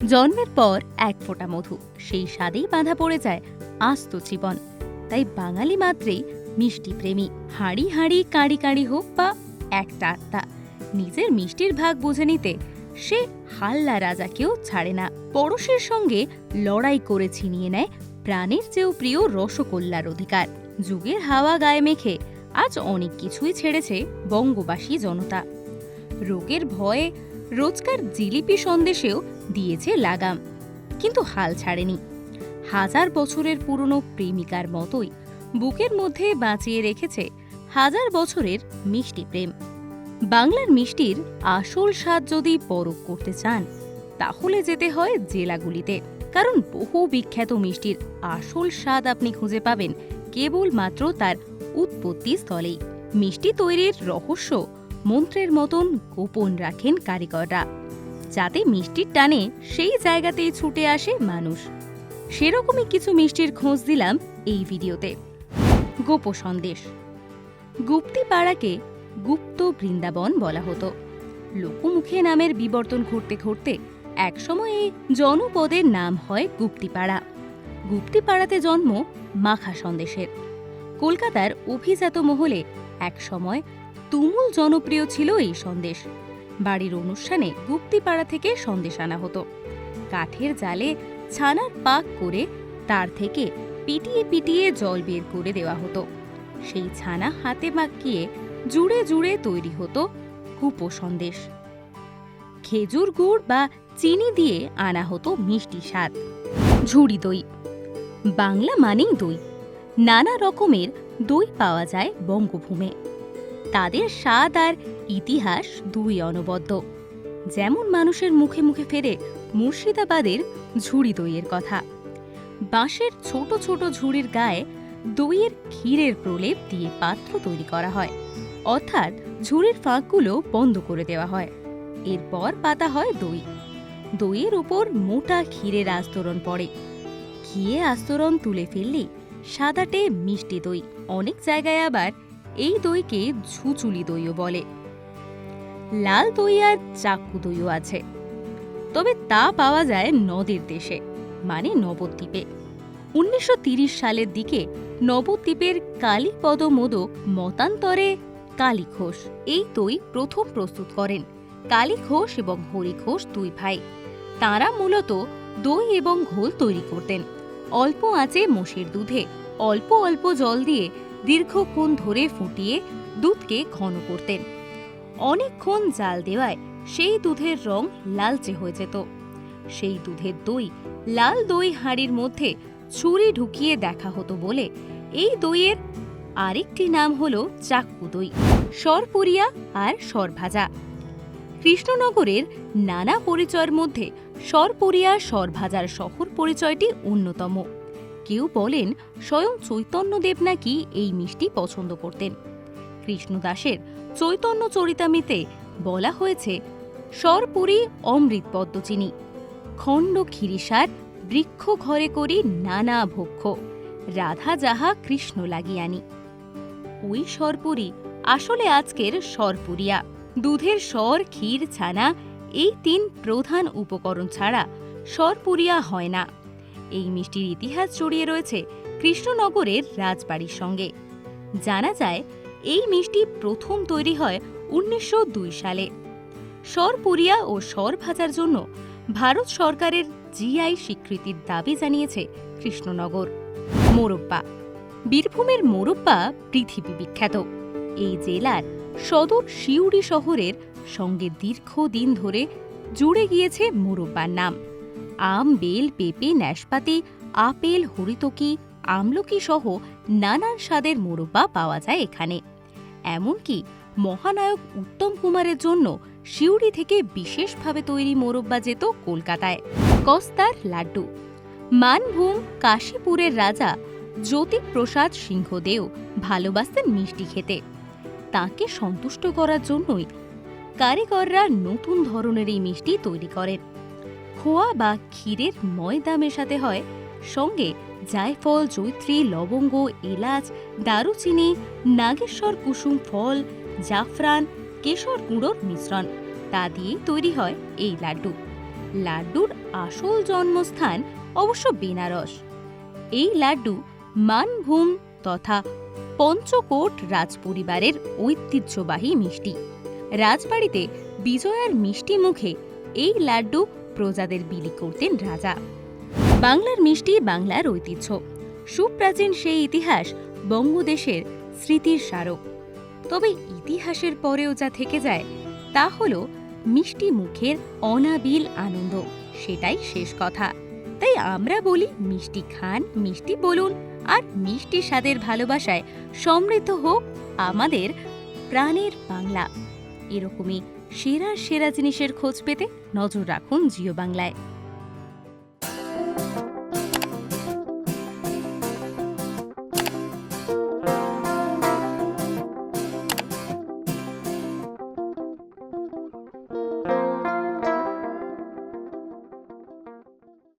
জন্মের পর এক ফোঁটা মধু, সেই স্বাদেই বাঁধা পড়ে যায় আস্ত জীবন। তাই বাঙালি মাত্রেই মিষ্টি প্রেমী, হাঁড়ি হাঁড়ি, কাঁড়ি কাঁড়ি হোক বা একটা আত্মা, নিজের মিষ্টির ভাগ বুঝে নিতে সে হাল্লা রাজাকেও ছাড়ে না। পড়শের সঙ্গে লড়াই করে ছিনিয়ে নেয় প্রাণের চেয়েও প্রিয় রসগোল্লার অধিকার। যুগের হাওয়া গায়ে মেখে আজ অনেক কিছুই ছেড়েছে বঙ্গবাসী জনতা। রোগের ভয়ে রোজকার জিলিপি সন্দেশেও দিয়েছে লাগাম, কিন্তু হাল ছাড়েনি। হাজার বছরের পুরনো প্রেমিকার মতোই বুকের মধ্যে বাঁচিয়ে রেখেছে হাজার বছরের মিষ্টি প্রেম। বাংলার মিষ্টির আসল স্বাদ যদি পরখ করতে চান, তাহলে যেতে হয় জেলাগুলিতে, কারণ বহু বিখ্যাত মিষ্টির আসল স্বাদ আপনি খুঁজে পাবেন কেবলমাত্র তার উৎপত্তি স্থলেই। মিষ্টি তৈরির রহস্য মন্ত্রের মতন গোপন রাখেন কারিগররা। যাতে মিষ্টির টানে সেই জায়গাতেই ছুটে আসে মানুষ। সেরকমই কিছু মিষ্টির খোঁজ দিলাম এই ভিডিওতে। গোপ সন্দেশ। গুপ্তি পাড়াকে গুপ্ত বৃন্দাবন বলা হতো। লোকমুখে নামের বিবর্তন ঘটতে ঘটতে একসময় জনপদের নাম হয় গুপ্তিপাড়া। গুপ্তিপাড়াতে জন্ম মাখা সন্দেশের। কলকাতার অভিজাত মহলে একসময় তুমুল জনপ্রিয় ছিল এই সন্দেশ। বাড়ির অনুষ্ঠানে গুপ্তিপাড়া থেকে সন্দেশ আনা হতো। কাঠের জালে ছানার পাক করে তার থেকে পিটিয়ে পিটিয়ে জল বের করে দেওয়া হতো। সেই ছানা হাতে মাখিয়ে জুড়ে জুড়ে তৈরি হতো কুপো সন্দেশ। খেজুর গুড় বা চিনি দিয়ে আনা হতো মিষ্টি স্বাদ। ঝুড়ি দই। বাংলা মানেই দই। নানা রকমের দই পাওয়া যায় বঙ্গভূমে। তাদের স্বাদ আর ইতিহাস দুই অনবদ্য। যেমন মানুষের মুখে মুখে ফেরে মুর্শিদাবাদের ঝুড়ি দইয়ের কথা। বাঁশের ছোট ছোট ঝুড়ির গায়ে দইয়ের ক্ষীরের প্রলেপ দিয়ে পাত্র তৈরি করা হয়। অর্থাৎ ঝুড়ির ফাঁকগুলো বন্ধ করে দেওয়া হয়। এরপর পাতা হয় দই। দইয়ের উপর মোটা ক্ষীরের আস্তরণ পড়ে। ঘিয়ে আস্তরণ তুলে ফেললে সাদাটে মিষ্টি দই। অনেক জায়গায় আবার এই দইকে ঝুচুলি দইও বলে। লাল দই আর চাকু দইও আছে। তবে তা পাওয়া যায় নদের দেশে মানে নবদ্বীপে। উনিশশো সালের দিকে নবদ্বীপের কালীপদ মোদক মতান্তরে কালী ঘোষ এই দই প্রথম প্রস্তুত করেন। কালী ঘোষ এবং হরি ঘোষ দুই ভাই, তাঁরা মূলত দই এবং ঘোল তৈরি করতেন। অল্প আঁচে মোষের দুধে অল্প অল্প জল দিয়ে দীর্ঘক্ষণ ধরে ফুটিয়ে দুধকে ঘন করতেন। অনেকক্ষণ জাল দেওয়ায় সেই দুধের রং লালচে হয়ে যেত। সেই দুধের দই লাল দই হাঁড়ির মধ্যে ছুরি ঢুকিয়ে দেখা হতো বলে এই দইয়ের আরেকটি নাম হলো চাক্কু দই, সরপুরিয়া আর সরভাজা। কৃষ্ণনগরের নানা পরিচয়ের মধ্যে সরপুরিয়া সরভাজার শহর পরিচয়টি অন্যতম। কেউ বলেন স্বয়ং চৈতন্যদেব নাকি এই মিষ্টি পছন্দ করতেন। কৃষ্ণদাসের চৈতন্য চরিতামিতে বলা হয়েছে, সরপুরি অমৃত পদ্মচিনি খণ্ড ক্ষিরিসার বৃক্ষ ঘরে করি নানা ভক্ষ। রাধা যাহা কৃষ্ণ লাগিয়ানি ওই সরপুরি, আসলে আজকের সরপুরিয়া। দুধের সর ক্ষীর, ছানা, এই তিন প্রধান উপকরণ ছাড়া সরপুরিয়া হয় না। এই মিষ্টির ইতিহাস জড়িয়ে রয়েছে কৃষ্ণনগরের রাজবাড়ির সঙ্গে। জানা যায়, এই মিষ্টি প্রথম তৈরি হয় উনিশশো দুই সালে। সরপুরিয়া ও সর ভাজার জন্য ভারত সরকারের জিআই স্বীকৃতির দাবি জানিয়েছে কৃষ্ণনগর। মোরব্বা। বীরভূমের মোরব্বা পৃথিবী বিখ্যাত। এই জেলার সদর শিউড়ি শহরের সঙ্গে দীর্ঘদিন ধরে জুড়ে গিয়েছে মোরব্বার নাম। আম, বেল, পেঁপে, ন্যাশপাতি, আপেল, হরিতকি, আমলকি সহ নানান স্বাদের মোরব্বা পাওয়া যায় এখানে। এমনকি মহানায়ক উত্তম কুমারের জন্য শিউড়ি থেকে বিশেষভাবে তৈরি মোরব্বা যেত কলকাতায়। কস্তার লাড্ডু। মানভূম, কাশীপুরের রাজা জ্যোতিপ্রসাদ সিংহদেও ভালোবাসতেন মিষ্টি খেতে। তাকে সন্তুষ্ট করার জন্যই কারিগররা নতুন ধরনের এই মিষ্টি তৈরি করেন। খোয়া বা ক্ষীরের ময়দা মেশাতে হয়। সঙ্গে জায়ফল জৈত্রী লবঙ্গ, এলাচ, দারুচিনি, নাগেশ্বর কুসুম ফল, জাফরান, কেশর গুঁড়োর মিশ্রণ। তা দিয়েই তৈরি হয় এই লাড্ডু। লাড্ডুর আসল জন্মস্থান অবশ্য বেনারস। এই লাড্ডু মানভূম তথা পঞ্চকোট রাজপরিবারের ঐতিহ্যবাহী মিষ্টি। রাজবাড়িতে বিজয়ার মিষ্টি মুখে এই লাড্ডু প্রজাদের বিলি করতেন রাজা। বাংলার মিষ্টি বাংলার ঐতিহ্য। সুপ্রাচীন সেই ইতিহাস বঙ্গদেশের স্মৃতির স্মারক। তবে ইতিহাসের পরেও যা থেকে যায়, তা হল মিষ্টি মুখের অনাবিল আনন্দ। সেটাই শেষ কথা। তাই আমরা বলি মিষ্টি খান, মিষ্টি বলুন আর মিষ্টি স্বাদের ভালোবাসায় সমৃদ্ধ হোক আমাদের প্রাণের বাংলা। এরকমই সেরা সেরা জিনিসের খোঁজ পেতে নজর রাখুন জিও বাংলায়।